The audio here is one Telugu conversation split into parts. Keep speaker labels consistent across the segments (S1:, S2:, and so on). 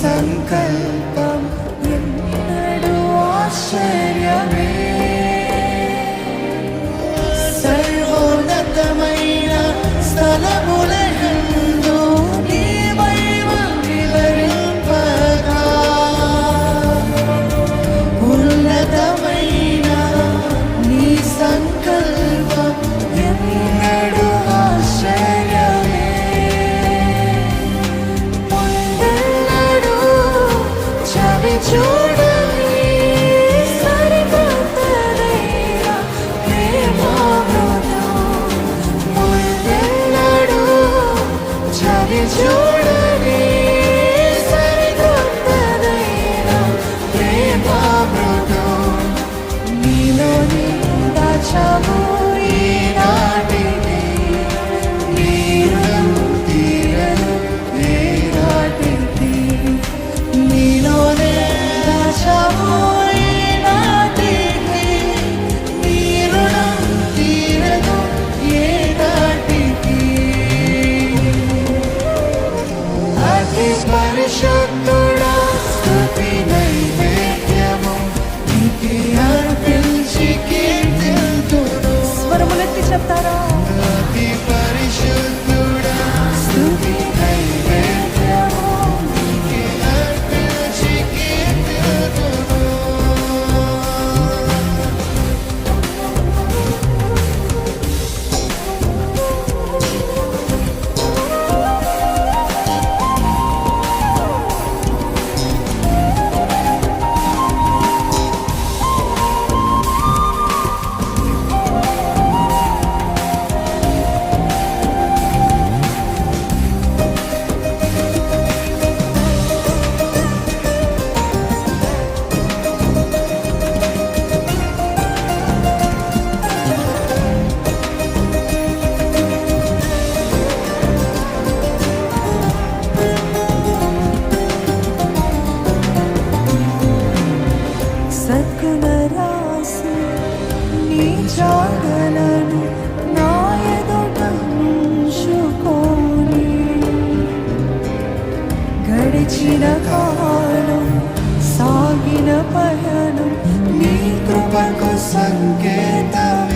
S1: സങ്കൽപ്പം
S2: എന്നടു పరిశుద్ధుడా స్తుతి నైవేద్యము. నీకే అర్పించి కీర్తింతును
S1: స్వరములెత్తి చెప్తారా? నీ నా ఎదుట ఉంచుకొని గడిచిన కాలం సాగిన పయనం నీ కృపకు సంకేతం.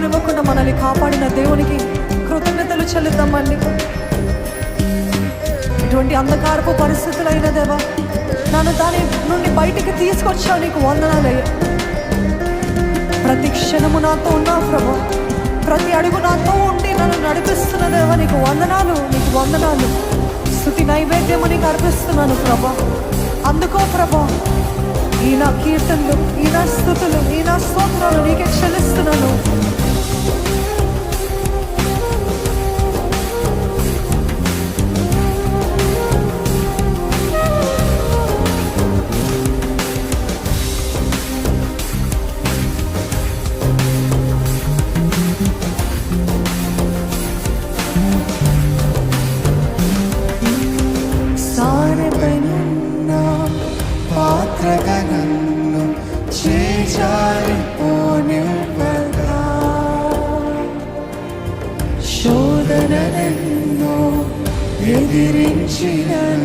S1: విశ్వాసంలో మనల్ని కాపాడిన దేవునికి కృతజ్ఞతలు చెల్లిద్దామండి. ఇటువంటి అంధకారపు పరిస్థితులైన దేవా నన్ను దాని నుండి బయటికి తీసుకొచ్చావు నీకు వందనాలయ్యా. ప్రతి క్షణము నాతో ఉన్నావు ప్రభు. ప్రతి అడుగు నాతో ఉండి నన్ను నడిపిస్తున్న దేవా నీకు వందనాలు నీకు వందనాలు. స్థుతి నైవేద్యము నీకు అర్పిస్తున్నాను ప్రభా. అందుకో ప్రభా ఈ నా కీర్తనలు ఈ నా స్థుతులు ఈ నా స్తోత్రాలు నీకే చెల్లిస్తున్నాను. Thank you. she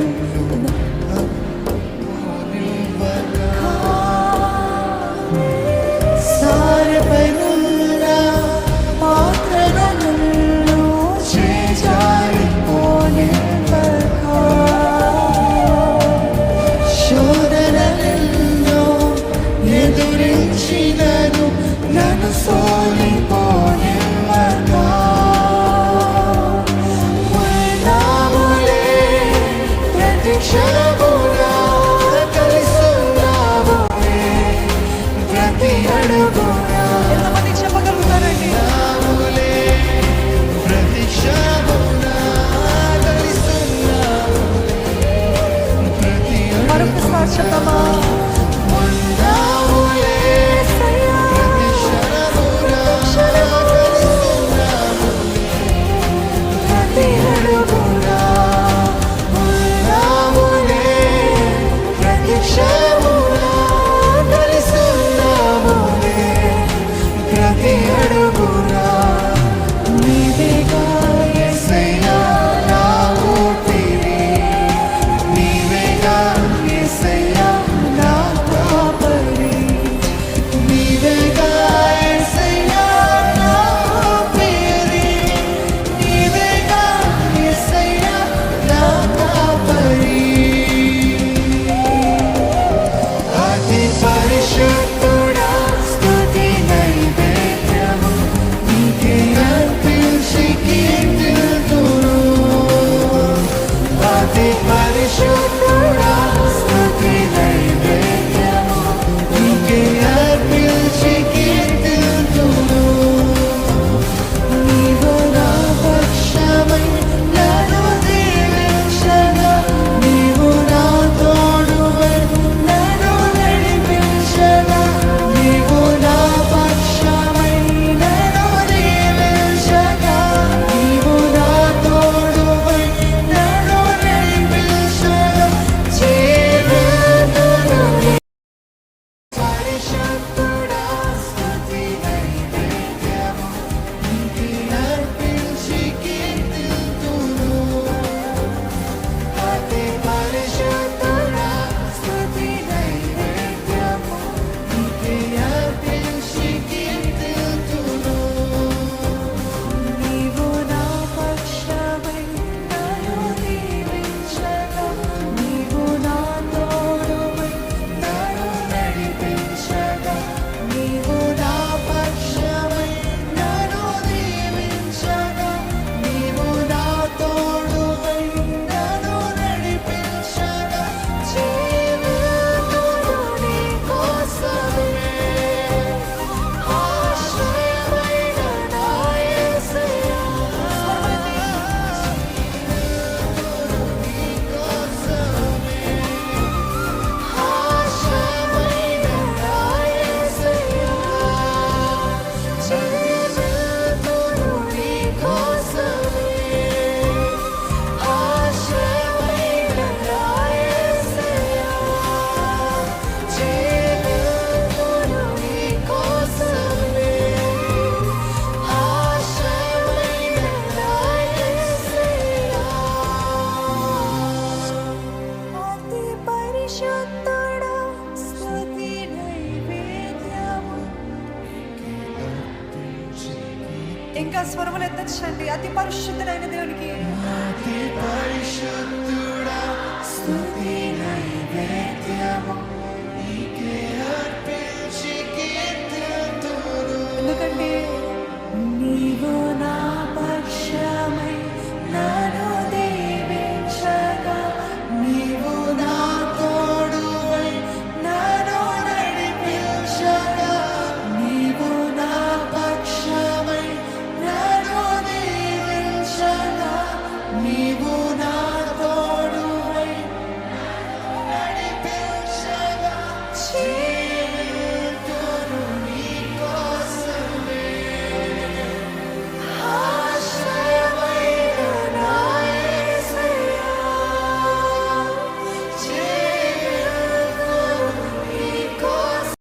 S1: ఇంకా అతి పరిశుద్ధులైన దేవునికి.
S2: అతి పరిశుద్ధ